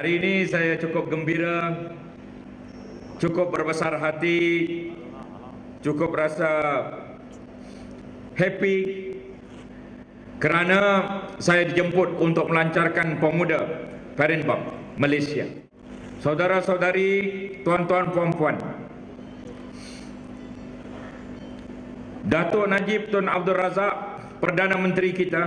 Hari ini saya cukup gembira, cukup berbesar hati, cukup rasa happy kerana saya dijemput untuk melancarkan pemuda Palembang, Malaysia. Saudara-saudari, tuan-tuan, puan-puan. Datuk Najib Tun Abdul Razak, Perdana Menteri kita,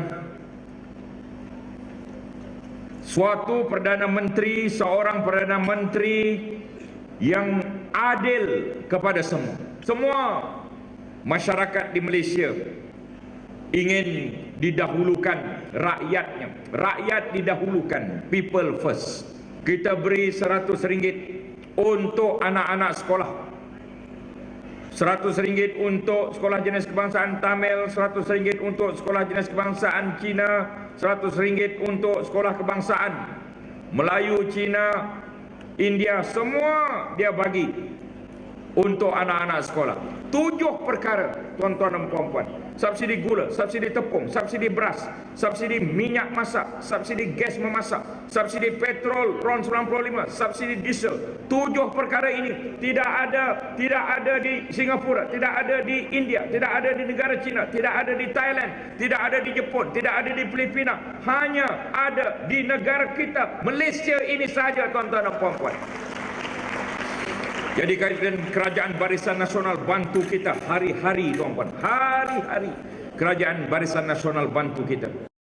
suatu Perdana Menteri, seorang Perdana Menteri yang adil kepada semua. Semua masyarakat di Malaysia ingin didahulukan rakyatnya. Rakyat didahulukan, people first. Kita beri seratus ringgit untuk anak-anak sekolah. Seratus ringgit untuk sekolah jenis kebangsaan Tamil, seratus ringgit untuk sekolah jenis kebangsaan Cina, seratus ringgit untuk sekolah kebangsaan Melayu, Cina, India, semua dia bagi untuk anak-anak sekolah. Tujuh perkara, tuan-tuan dan puan-puan. Subsidi gula, subsidi tepung, subsidi beras, subsidi minyak masak, subsidi gas memasak, subsidi petrol RON 95, subsidi diesel. Tujuh perkara ini tidak ada tidak ada di Singapura, tidak ada di India, tidak ada di negara China, tidak ada di Thailand, tidak ada di Jepun, tidak ada di Filipina. Hanya ada di negara kita, Malaysia ini saja tuan-tuan dan puan-puan. Jadi kerajaan Barisan Nasional bantu kita hari-hari tuan-tuan. Hari-hari kerajaan Barisan Nasional bantu kita.